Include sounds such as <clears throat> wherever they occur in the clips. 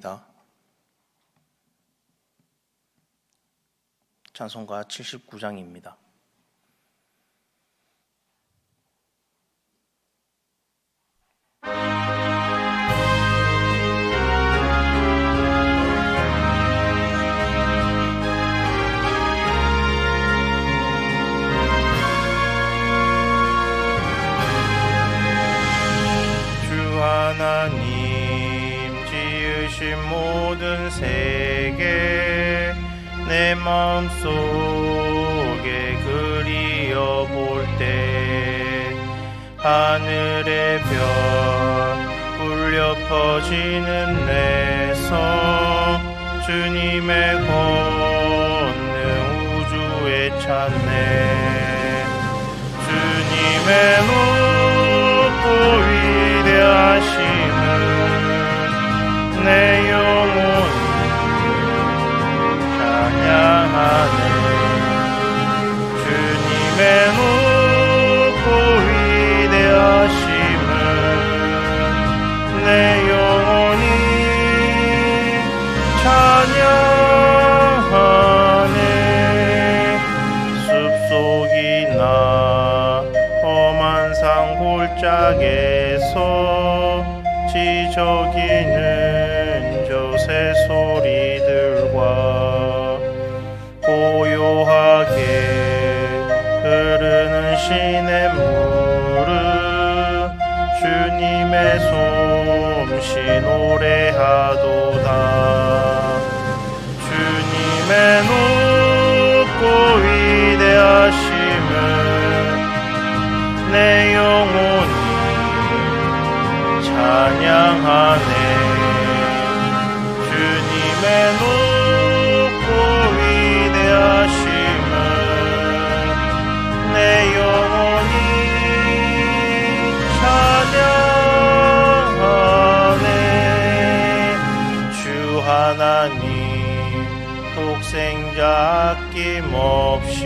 찬송입니다. 찬송가 79장입니다. 마음속에 그리어 볼때 하늘의 별 울려 퍼지는 내성 주님의 권능 우주에 찾네. 주님의 높고 위대하심을 내 영혼 이 노래하도다. 주님의 높고 위대하심을 내 영혼이 찬양하네 아낌없이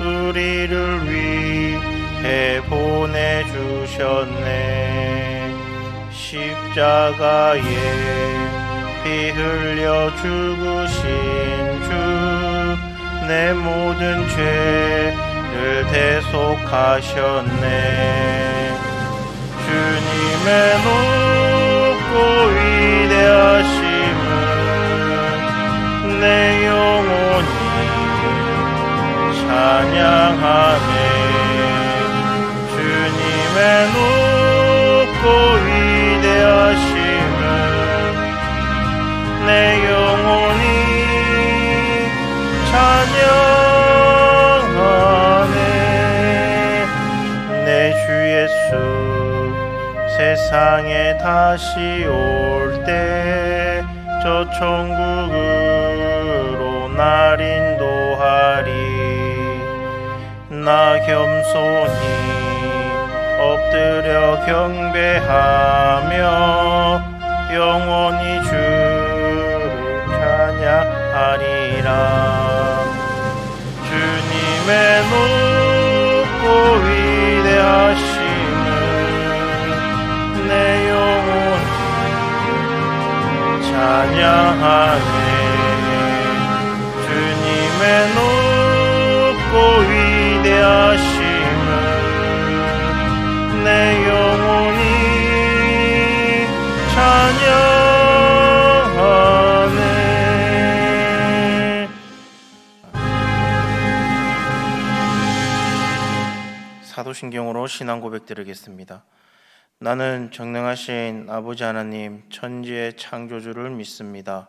우리를 위해 보내주셨네. 십자가에 피 흘려 죽으신 주 내 모든 죄를 대속하셨네. 주님의 높고 위대하심을 내 영혼이 찬양하네. 주님의 높고 위대하심을 내 영혼이 찬양하네. 내 주 예수 세상에 다시 올때 저 천국으로 날 인도하리. 나 겸손히 엎드려 경배하며 영원히 주를 찬양하리라. 주님의 높고 위대하심을 내 영혼이 찬양하네 높고 위대하심을 내 영혼이 찬양하네 사도신경으로 신앙 고백 드리겠습니다. 나는 정능하신 아버지 하나님 천지의 창조주를 믿습니다.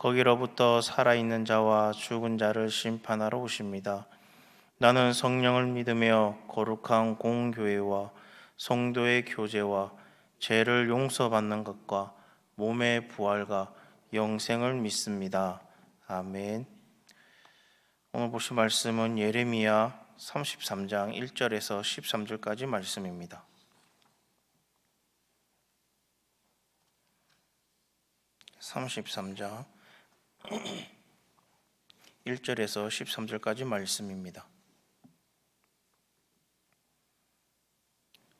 거기로부터 살아있는 자와 죽은 자를 심판하러 오십니다. 나는 성령을 믿으며 거룩한 공교회와 성도의 교제와 죄를 용서받는 것과 몸의 부활과 영생을 믿습니다. 아멘. 오늘 보실 말씀은 예레미야 33장 1절에서 13절까지 말씀입니다. (33장) 1절에서 13절까지 말씀입니다.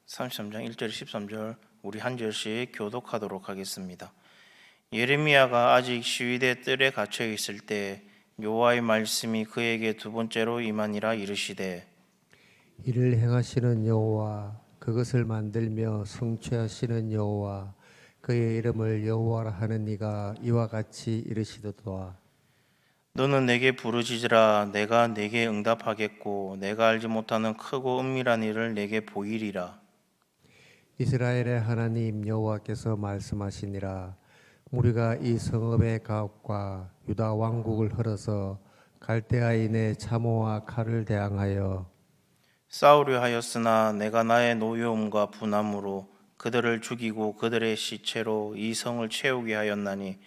33장 1절 13절 우리 한 절씩 교독하도록 하겠습니다. 예레미야가 아직 시위대 뜰에 갇혀 있을 때 여호와의 말씀이 그에게 두 번째로 임하니라 이르시되 이를 행하시는 여호와 그것을 만들며 성취하시는 여호와 그의 이름을 여호와라 하는 이가 이와 같이 이르시도다. 너는 내게 부르짖으라. 내가 내게 응답하겠고 내가 알지 못하는 크고 은밀한 일을 내게 보이리라. 이스라엘의 하나님 여호와께서 말씀하시니라. 우리가 이 성읍의 가옥과 유다 왕국을 헐어서 갈대아인의 참호와 칼을 대항하여 싸우려 하였으나 내가 나의 노여움과 분함으로 그들을 죽이고 그들의 시체로 이 성을 채우게 하였나니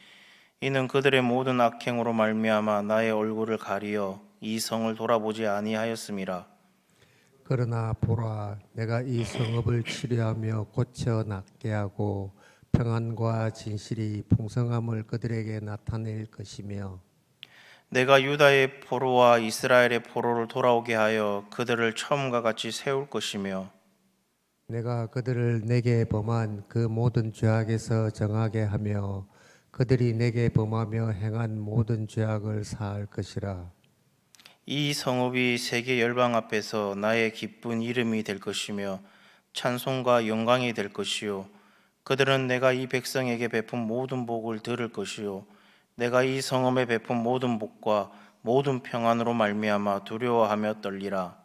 이는 그들의 모든 악행으로 말미암아 나의 얼굴을 가리어 이 성을 돌아보지 아니하였음이라. 그러나 보라 내가 이 성읍을 치료하며 고쳐 낫게 하고 평안과 진실이 풍성함을 그들에게 나타낼 것이며 내가 유다의 포로와 이스라엘의 포로를 돌아오게 하여 그들을 처음과 같이 세울 것이며 내가 그들을 내게 범한 그 모든 죄악에서 정하게 하며 그들이 내게 범하며 행한 모든 죄악을 사할 것이라. 이 성읍이 세계 열방 앞에서 나의 기쁜 이름이 될 것이며 찬송과 영광이 될 것이요. 그들은 내가 이 백성에게 베푼 모든 복을 들을 것이요. 내가 이 성읍에 베푼 모든 복과 모든 평안으로 말미암아 두려워하며 떨리라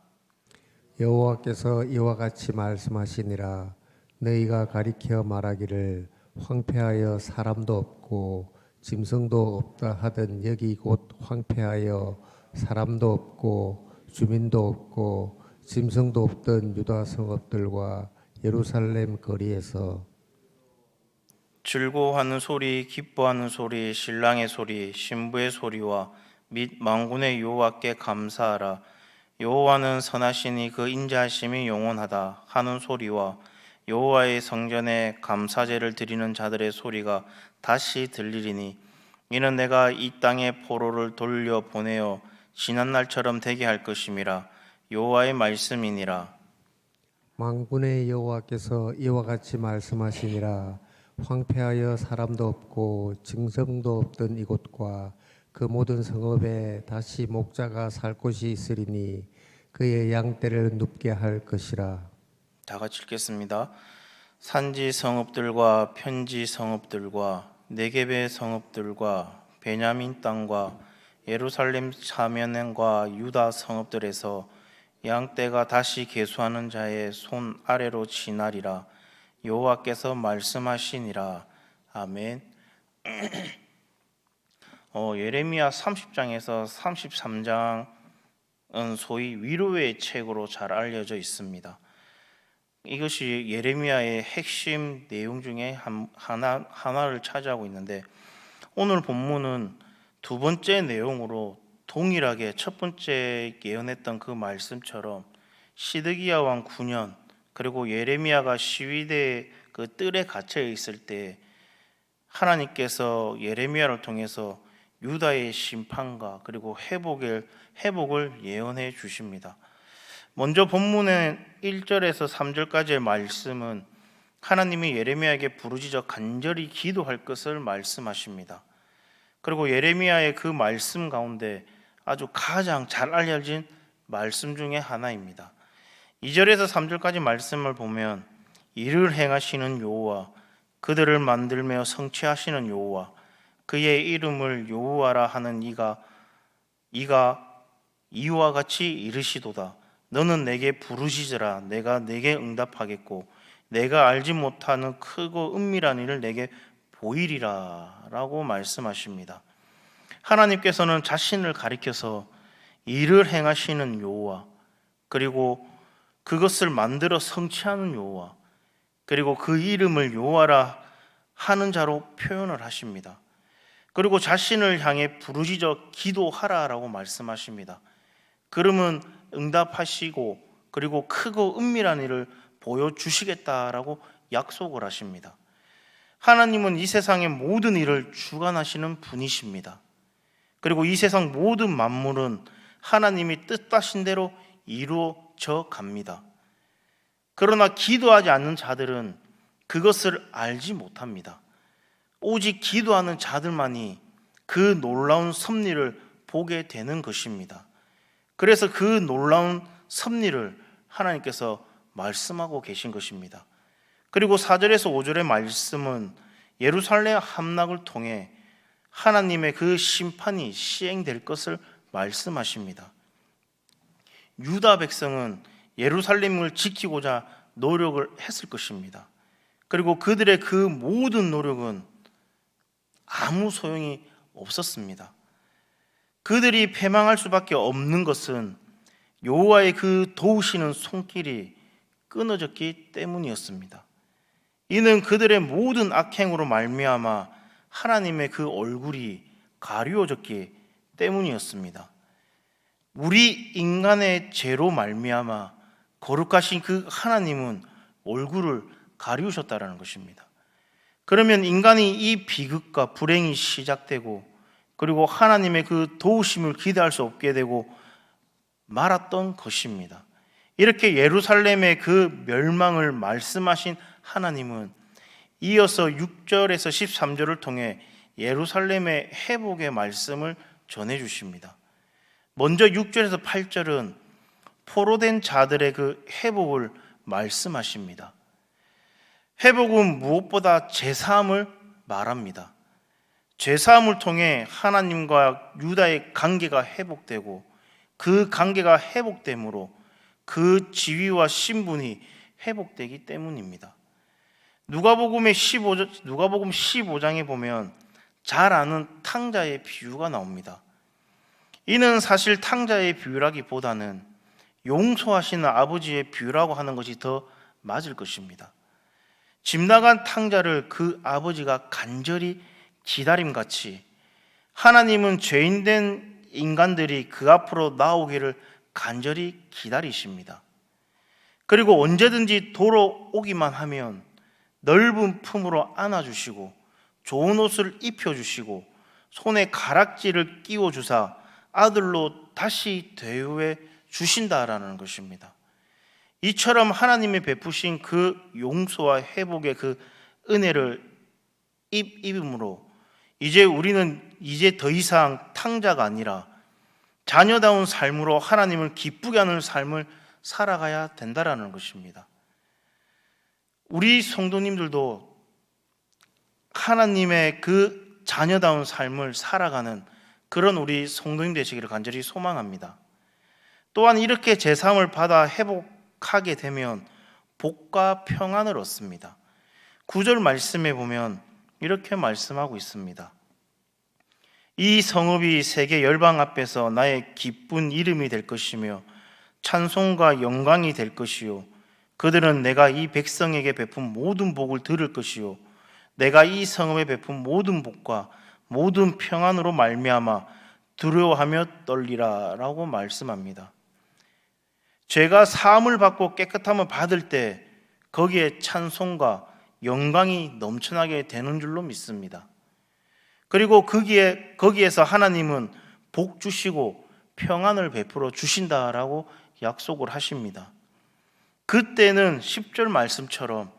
여호와께서 이와 같이 말씀하시니라 너희가 가리켜 말하기를 황폐하여 사람도 없고 짐승도 없다 하던 여기 곧 황폐하여 사람도 없고 주민도 없고 짐승도 없던 유다 성읍들과 예루살렘 거리에서 즐거워하는 소리, 기뻐하는 소리, 신랑의 소리, 신부의 소리와 및 망군의 여호와께 감사하라. 여호와는 선하시니 그 인자하심이 영원하다 하는 소리와 여호와의 성전에 감사제를 드리는 자들의 소리가 다시 들리리니 이는 내가 이 땅의 포로를 돌려 보내어 지난 날처럼 되게 할 것임이라 여호와의 말씀이니라. 망군의 여호와께서 이와 같이 말씀하시니라 황폐하여 사람도 없고 증성도 없던 이곳과 그 모든 성읍에 다시 목자가 살 곳이 있으리니 그의 양떼를 눕게 할 것이라 다 같이 읽겠습니다. 산지 성읍들과 편지 성읍들과 네겝의 성읍들과 베냐민 땅과 예루살렘 사면과 유다 성읍들에서 양떼가 다시 계수하는 자의 손 아래로 지나리라 여호와께서 말씀하시니라 아멘. <clears throat> 어, 예레미야 30장에서 33장은 소위 위로의 책으로 잘 알려져 있습니다. 이것이 예레미야의 핵심 내용 중에 한, 하나, 하나를 차지하고 있는데 오늘 본문은 두 번째 내용으로 동일하게 첫 번째 예언했던 그 말씀처럼 시드기야 왕 9년 그리고 예레미야가 시위대 그 뜰에 갇혀 있을 때 하나님께서 예레미야를 통해서 유다의 심판과 그리고 회복을 회복을 예언해 주십니다. 먼저 본문의 1절에서 3절까지의 말씀은 하나님이 예레미야에게 부르짖어 간절히 기도할 것을 말씀하십니다. 그리고 예레미야의 그 말씀 가운데 아주 가장 잘 알려진 말씀 중에 하나입니다. 2절에서 3절까지 말씀을 보면 이를 행하시는 여호와 그들을 만들며 성취하시는 여호와 그의 이름을 여호와라 하는 이가 이가 이와 같이 이르시도다 너는 내게 부르시더라 내가 내게 응답하겠고 내가 알지 못하는 크고 은밀한 일을 내게 보이리라라고 말씀하십니다. 하나님께서는 자신을 가리켜서 일을 행하시는 여호와 그리고 그것을 만들어 성취하는 여호와 그리고 그 이름을 여호와라 하는 자로 표현을 하십니다. 그리고 자신을 향해 부르짖어 기도하라라고 말씀하십니다. 그러면 응답하시고 그리고 크고 은밀한 일을 보여주시겠다라고 약속을 하십니다. 하나님은 이 세상의 모든 일을 주관하시는 분이십니다. 그리고 이 세상 모든 만물은 하나님이 뜻하신 대로 이루어져 갑니다. 그러나 기도하지 않는 자들은 그것을 알지 못합니다. 오직 기도하는 자들만이 그 놀라운 섭리를 보게 되는 것입니다. 그래서 그 놀라운 섭리를 하나님께서 말씀하고 계신 것입니다. 그리고 4절에서 5절의 말씀은 예루살렘 함락을 통해 하나님의 그 심판이 시행될 것을 말씀하십니다. 유다 백성은 예루살렘을 지키고자 노력을 했을 것입니다. 그리고 그들의 그 모든 노력은 아무 소용이 없었습니다. 그들이 패망할 수밖에 없는 것은 여호와의 그 도우시는 손길이 끊어졌기 때문이었습니다. 이는 그들의 모든 악행으로 말미암아 하나님의 그 얼굴이 가리워졌기 때문이었습니다. 우리 인간의 죄로 말미암아 거룩하신 그 하나님은 얼굴을 가리우셨다라는 것입니다. 그러면 인간이 이 비극과 불행이 시작되고 그리고 하나님의 그 도우심을 기대할 수 없게 되고 말았던 것입니다. 이렇게 예루살렘의 그 멸망을 말씀하신 하나님은 이어서 6절에서 13절을 통해 예루살렘의 회복의 말씀을 전해 주십니다. 먼저 6절에서 8절은 포로된 자들의 그 회복을 말씀하십니다. 회복은 무엇보다 제사함을 말합니다. 제사함을 통해 하나님과 유다의 관계가 회복되고 그 관계가 회복됨으로 그 지위와 신분이 회복되기 때문입니다. 누가복음의 15장, 누가복음 15장에 보면 잘 아는 탕자의 비유가 나옵니다. 이는 사실 탕자의 비유라기보다는 용서하시는 아버지의 비유라고 하는 것이 더 맞을 것입니다. 집 나간 탕자를 그 아버지가 간절히 기다림 같이 하나님은 죄인된 인간들이 그 앞으로 나오기를 간절히 기다리십니다. 그리고 언제든지 돌아오기만 하면 넓은 품으로 안아주시고 좋은 옷을 입혀주시고 손에 가락지를 끼워주사 아들로 다시 대우해 주신다라는 것입니다. 이처럼 하나님이 베푸신 그 용서와 회복의 그 은혜를 입, 입음으로 이제 우리는 이제 더 이상 탕자가 아니라 자녀다운 삶으로 하나님을 기쁘게 하는 삶을 살아가야 된다라는 것입니다. 우리 성도님들도 하나님의 그 자녀다운 삶을 살아가는 그런 우리 성도님 되시기를 간절히 소망합니다. 또한 이렇게 제 삶을 받아 회복 하게 되면 복과 평안을 얻습니다. 구절 말씀에 보면 이렇게 말씀하고 있습니다. 이 성읍이 세계 열방 앞에서 나의 기쁜 이름이 될 것이며 찬송과 영광이 될 것이요 그들은 내가 이 백성에게 베푼 모든 복을 들을 것이요 내가 이 성읍에 베푼 모든 복과 모든 평안으로 말미암아 두려워하며 떨리라라고 말씀합니다. 죄가 사함을 받고 깨끗함을 받을 때 거기에 찬송과 영광이 넘쳐나게 되는 줄로 믿습니다. 그리고 거기에 거기에서 하나님은 복 주시고 평안을 베풀어 주신다라고 약속을 하십니다. 그때는 10절 말씀처럼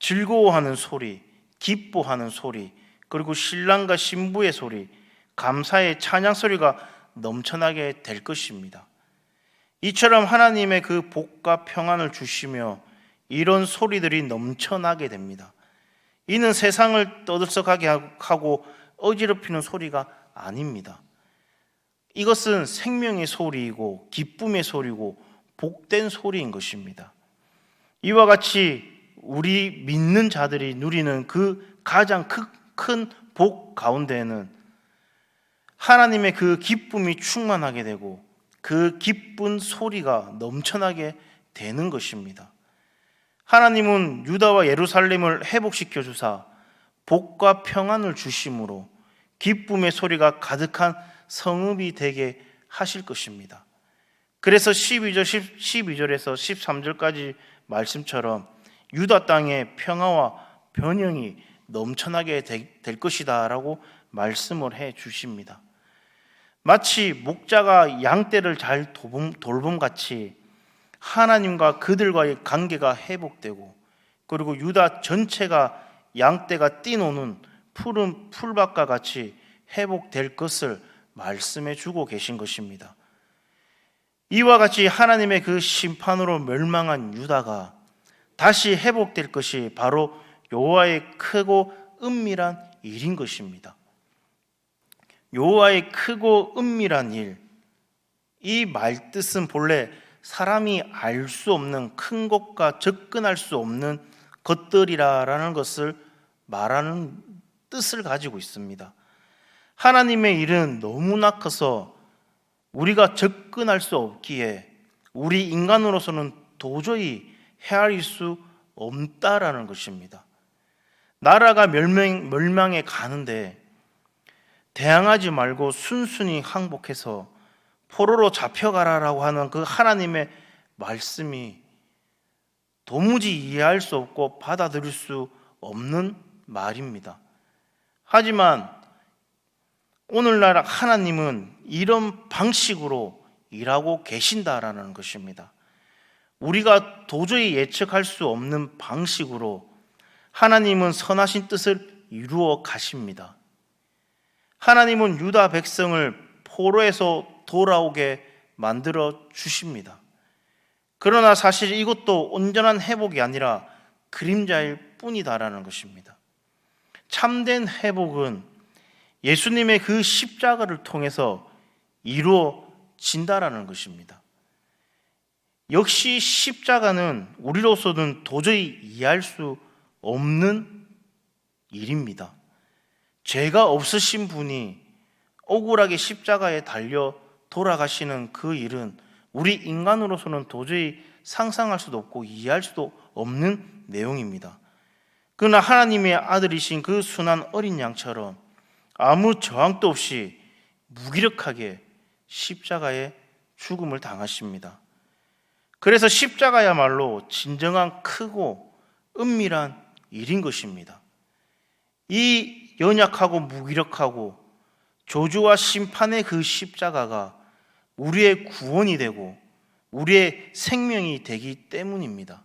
즐거워하는 소리, 기뻐하는 소리, 그리고 신랑과 신부의 소리, 감사의 찬양 소리가 넘쳐나게 될 것입니다. 이처럼 하나님의 그 복과 평안을 주시며 이런 소리들이 넘쳐나게 됩니다. 이는 세상을 떠들썩하게 하고 어지럽히는 소리가 아닙니다. 이것은 생명의 소리이고 기쁨의 소리고 복된 소리인 것입니다. 이와 같이 우리 믿는 자들이 누리는 그 가장 큰 복 가운데에는 하나님의 그 기쁨이 충만하게 되고 그 기쁜 소리가 넘쳐나게 되는 것입니다. 하나님은 유다와 예루살렘을 회복시켜 주사 복과 평안을 주심으로 기쁨의 소리가 가득한 성읍이 되게 하실 것입니다. 그래서 12절, 12절에서 13절까지 말씀처럼 유다 땅에 평화와 변형이 넘쳐나게 되- 될 것이다 라고 말씀을 해 주십니다. 마치 목자가 양떼를 잘 돌봄, 돌봄 같이 하나님과 그들과의 관계가 회복되고 그리고 유다 전체가 양떼가 뛰노는 푸른 풀밭과 같이 회복될 것을 말씀해 주고 계신 것입니다. 이와 같이 하나님의 그 심판으로 멸망한 유다가 다시 회복될 것이 바로 여호와의 크고 은밀한 일인 것입니다. 여호와의 크고 은밀한 일, 이 말 뜻은 본래 사람이 알 수 없는 큰 것과 접근할 수 없는 것들이라라는 것을 말하는 뜻을 가지고 있습니다. 하나님의 일은 너무나 커서 우리가 접근할 수 없기에 우리 인간으로서는 도저히 헤아릴 수 없다라는 것입니다. 나라가 멸망, 멸망에 가는데 대항하지 말고 순순히 항복해서 포로로 잡혀가라라고 하는 그 하나님의 말씀이 도무지 이해할 수 없고 받아들일 수 없는 말입니다. 하지만 오늘날 하나님은 이런 방식으로 일하고 계신다라는 것입니다. 우리가 도저히 예측할 수 없는 방식으로 하나님은 선하신 뜻을 이루어 가십니다. 하나님은 유다 백성을 포로에서 돌아오게 만들어 주십니다. 그러나 사실 이것도 온전한 회복이 아니라 그림자일 뿐이다라는 것입니다. 참된 회복은 예수님의 그 십자가를 통해서 이루어진다라는 것입니다. 역시 십자가는 우리로서는 도저히 이해할 수 없는 일입니다. 죄가 없으신 분이 억울하게 십자가에 달려 돌아가시는 그 일은 우리 인간으로서는 도저히 상상할 수도 없고 이해할 수도 없는 내용입니다. 그러나 하나님의 아들이신 그 순한 어린 양처럼 아무 저항도 없이 무기력하게 십자가에 죽음을 당하십니다. 그래서 십자가야말로 진정한 크고 은밀한 일인 것입니다. 이 연약하고 무기력하고 조주와 심판의 그 십자가가 우리의 구원이 되고 우리의 생명이 되기 때문입니다.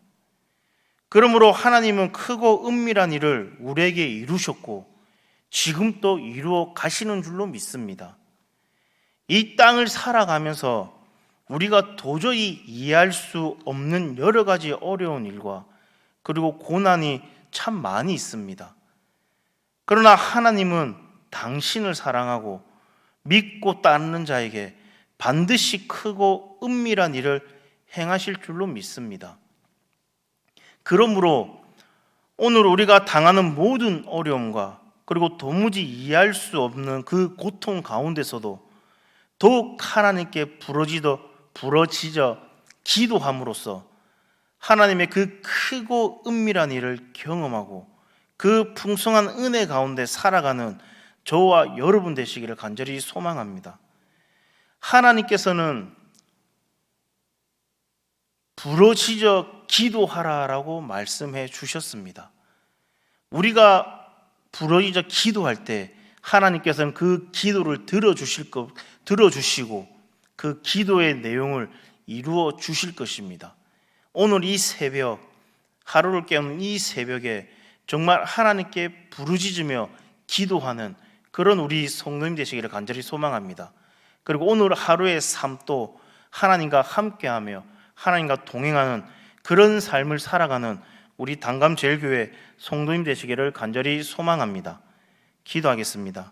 그러므로 하나님은 크고 은밀한 일을 우리에게 이루셨고 지금 또 이루어 가시는 줄로 믿습니다. 이 땅을 살아가면서 우리가 도저히 이해할 수 없는 여러 가지 어려운 일과 그리고 고난이 참 많이 있습니다. 그러나 하나님은 당신을 사랑하고 믿고 따르는 자에게 반드시 크고 은밀한 일을 행하실 줄로 믿습니다. 그러므로 오늘 우리가 당하는 모든 어려움과 그리고 도무지 이해할 수 없는 그 고통 가운데서도 더욱 하나님께 부러지더 부러지져 기도함으로써 하나님의 그 크고 은밀한 일을 경험하고 그 풍성한 은혜 가운데 살아가는 저와 여러분 되시기를 간절히 소망합니다. 하나님께서는 부러지져 기도하라라고 말씀해 주셨습니다. 우리가 부러지져 기도할 때 하나님께서는 그 기도를 들어 주실 것 들어 주시고 그 기도의 내용을 이루어 주실 것입니다. 오늘 이 새벽 하루를 깨우는 이 새벽에 정말 하나님께 부르짖으며 기도하는 그런 우리 성도님 되시기를 간절히 소망합니다. 그리고 오늘 하루의 삶도 하나님과 함께하며 하나님과 동행하는 그런 삶을 살아가는 우리 단감 제일교회 성도님 되시기를 간절히 소망합니다. 기도하겠습니다.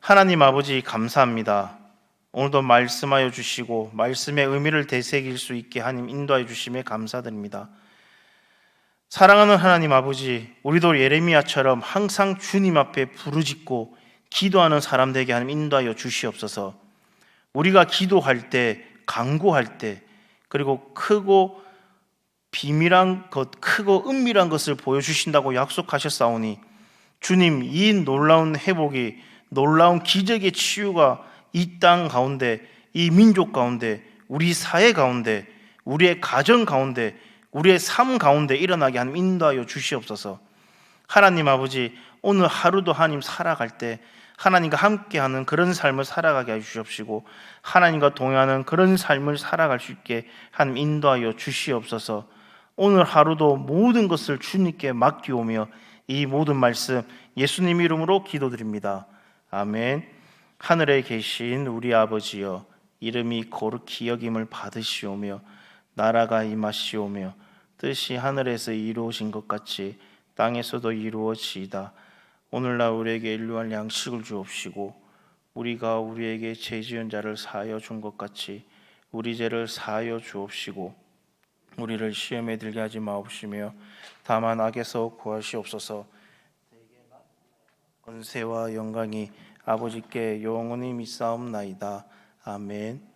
하나님 아버지 감사합니다. 오늘도 말씀하여 주시고 말씀의 의미를 되새길 수 있게 하나님 인도하여 주심에 감사드립니다. 사랑하는 하나님 아버지, 우리도 예레미야처럼 항상 주님 앞에 부르짖고 기도하는 사람 되게 하나님 인도하여 주시옵소서. 우리가 기도할 때, 강구할 때, 그리고 크고 비밀한 것, 크고 은밀한 것을 보여주신다고 약속하셨사오니 주님 이 놀라운 회복이 놀라운 기적의 치유가 이 땅 가운데, 이 민족 가운데, 우리 사회 가운데, 우리의 가정 가운데, 우리의 삶 가운데 일어나게 하나님 인도하여 주시옵소서. 하나님 아버지, 오늘 하루도 하나님 살아갈 때 하나님과 함께하는 그런 삶을 살아가게 해 주시옵시고 하나님과 동행하는 그런 삶을 살아갈 수 있게 하나님 인도하여 주시옵소서. 오늘 하루도 모든 것을 주님께 맡기오며 이 모든 말씀 예수님 이름으로 기도드립니다. 아멘. 하늘에 계신 우리 아버지여 이름이 거룩히 여김을 받으시오며 나라가 임하시오며 뜻이 하늘에서 이루어진 것 같이 땅에서도 이루어지이다. 오늘날 우리에게 일용할 양식을 주옵시고 우리가 우리에게 죄 지은 자를 사하여 준 것 같이 우리 죄를 사하여 주옵시고 우리를 시험에 들게 하지 마옵시며 다만 악에서 구하시옵소서. 권세와 영광이 아버지께 영원히 믿사옵나이다. 아멘.